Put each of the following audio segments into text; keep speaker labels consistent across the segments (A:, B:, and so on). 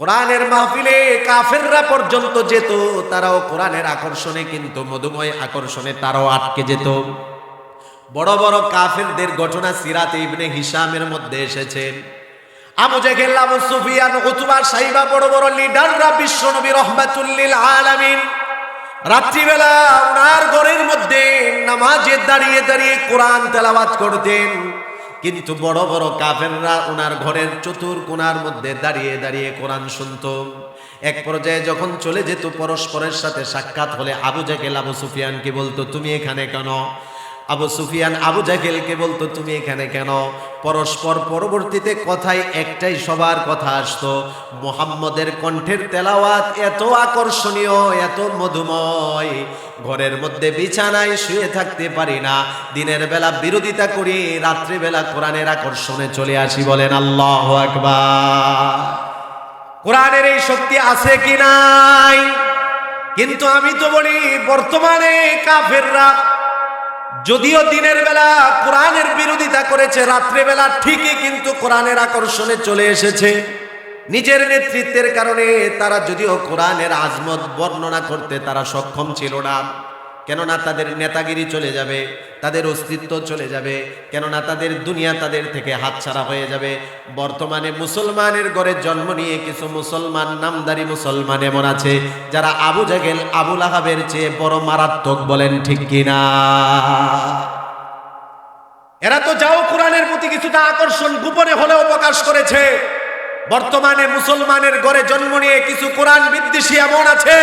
A: কোরআনের মাহফিলে কাফেররা পর্যন্ত যেত, তারাও কোরআনের আকর্ষণে কিন্তু মধুময় আকর্ষণে তারাও আটকে যেত। বড় বড় কাফেরদের ঘটনা সিরাতে ইবনে হিসামের মধ্যে এসেছে। Abu Jahl, Abu Sufyan, Utba Shaiba বড় বড় লিডাররা বিশ্ব নবী রহমাতুল্লিল আলামিন রাত্রিবেলা ওনার ঘরের মধ্যে নামাজে দাঁড়িয়ে দাঁড়িয়ে কোরআন তেলাওয়াত করতেন। কিন্তু বড় বড় কাফেররা ওনার ঘরের চতুর কোনার মধ্যে দাঁড়িয়ে দাঁড়িয়ে কোরআন শুনত। এক পর্যায়ে যখন চলে যেত পরস্পরের সাথে সাক্ষাৎ হলে আবু জাকেল আবু সুফিয়ানকে বলতো, তুমি এখানে কেন? আবু সুফিয়ান আবু জাহেলকে বলতো, তুমি এখানে কেন? পরস্পর পরবর্তীতে কথায় একটাই সবার কথা আসতো, মোহাম্মদের কণ্ঠের তেলাওয়াত এত আকর্ষণীয়, এত মধুময়। ঘরের মধ্যে বিছানায় শুয়ে থাকতে পারি না। দিনের বেলা বিরোধিতা করি রাত্রিবেলা কোরআনের আকর্ষণে চলে আসি। বলেন, আল্লাহ আকবার। কোরআনের এই শক্তি আছে কি নাই? কিন্তু আমি তো বলি, বর্তমানে কাফেররা যদিও দিনের বেলা কোরআনের বিরোধিতা করেছে রাত্রেবেলা ঠিকই কিন্তু কোরআনের আকর্ষণে চলে এসেছে। নিজের নেতৃত্বের কারণে তারা যদিও কোরআনের আজমত বর্ণনা করতে তারা সক্ষম ছিল না। কেননা তাদের নেতাগিরি চলে যাবে, তাদের অস্তিত্ব চলে যাবে, কেননা তাদের দুনিয়া তাদের থেকে হাতছাড়া হয়ে যাবে। বর্তমানে মুসলমানের ঘরে জন্ম নিয়ে কিছু মুসলমান নামদারি মুসলমান এমন আছে, যারা আবু জাগেল আবুল আহাবের চেয়ে বড় মারাত্মক বলেন ঠিক কিনা? এরা তো যাও কোরআনের প্রতি কিছুটা আকর্ষণ, গোপনে হলেও প্রকাশ করেছে। বর্তমানে মুসলমানের ঘরে জন্ম নিয়ে কিছু কোরআন বিদ্বেষী এমন আছে,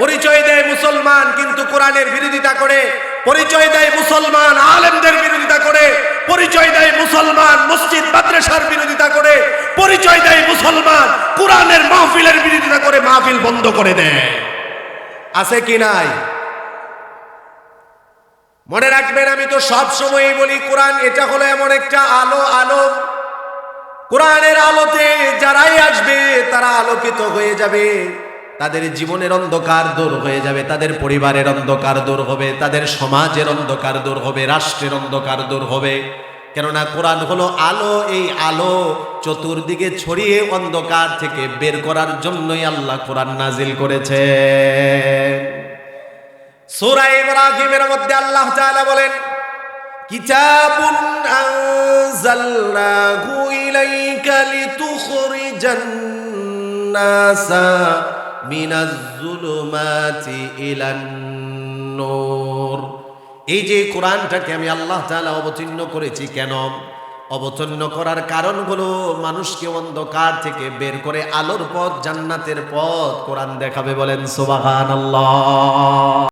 A: পরিচয় দেয় মুসলমান, কিন্তু কোরআনের বিরোধিতা করে, পরিচয় দেয় মুসলমান আলেমদের বিরোধিতা করে, পরিচয় দেয় মুসলমান মসজিদ মাদ্রাসার বিরোধিতা করে, পরিচয় দেয় মুসলমান কোরআনের মাহফিলের বিরোধিতা করে, মাহফিল বন্ধ করে দেয়। আছে কি নাই? মনে রাখবেন, আমি তো সব সময়ই বলি, কোরআন এটা হলো এমন একটা আলো আলো কোরআনের আলোতে যারাই আসবে, তারা আলোকিত হয়ে যাবে। তাদের জীবনের অন্ধকার দূর হয়ে যাবে, তাদের পরিবারের অন্ধকার দূর হবে, তাদের সমাজের অন্ধকার দূর হবে, রাষ্ট্রের অন্ধকার দূর হবে। কেননা কোরআন হলো আলো, এই আলো চতুর্দিকে ছড়িয়ে অন্ধকার থেকে বের করার জন্যই আল্লাহ কোরআন নাজিল করেছে। সূরা ইব্রাহিমের মধ্যে আল্লাহ তাআলা বলেন, কিতাবুন আনজালনাহু ইলাইকা লিতুখরিজান নাসা। মিনাজ যুলুমাতি ইলান নূর। এই যে কোরআনটাকে আমি আল্লাহ তাআলা অবতীর্ণ করেছি, কেন? অবতীর্ণ করার কারণ হলো মানুষকে অন্ধকার থেকে বের করে আলোর পথ, জান্নাতের পথ কোরআন দেখাবে বলেন, সুবহানাল্লাহ।